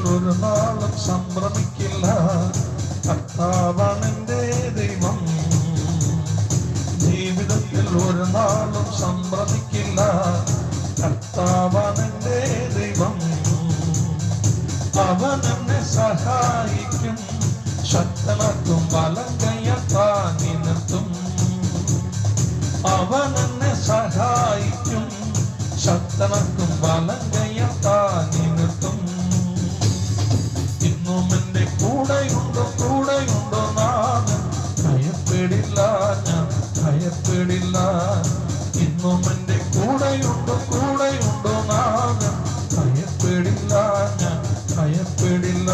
ഒരു നാളും സംഭ്രമിക്കില്ല. കർത്താവാണെന്റെ ദൈവം. ജീവിതത്തിൽ ഒരു നാളും സംഭ്രമിക്കില്ല. കർത്താവാണെന്റെ ദൈവം. അവൻ എന്നെ സഹായിക്കും. ശക്തനാക്കും വലം കയ്യ താങ്ങി നിർത്തും അവൻ എന്നെ സഹായിക്കും. ശക്തനാക്കും വലം ഭയപ്പെടില്ല. ഇന്നും എന്റെ കൂടെയുണ്ടോ കൂടെയുണ്ടോ നാഥൻ ഭയപ്പെടില്ല ഞാൻ ഭയപ്പെടില്ല.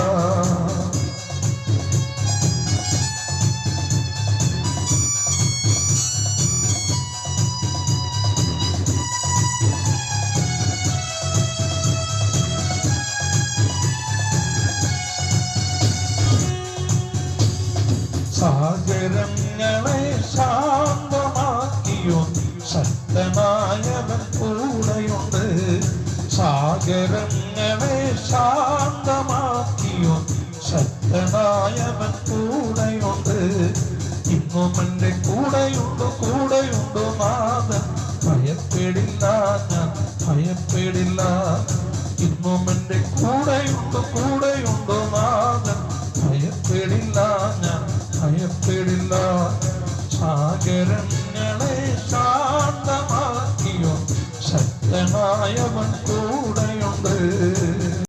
സാഗരങ്ങളെ ശാന്തമാക്കിയോ അക്ഷരങ്ങളെ ശാന്തമാക്കിയോ? ശക്തനായവൻ കൂടെയുണ്ട്. ഇന്നും എന്റെ കൂടെയുണ്ട്? കൂടെയുണ്ട് നാഥൻ? ഭയപ്പെടില്ല ഞാൻ ഭയപ്പെടില്ല. ഇന്നും എന്റെ കൂടെയുണ്ട്? കൂടെയുണ്ട് നാഥൻ? ഭയപ്പെടില്ല ഞാൻ ഭയപ്പെടില്ല. സാഗരങ്ങളെ ശാന്തമാക്കിയോ? ശക്തനായവൻ കൂടെ Bye.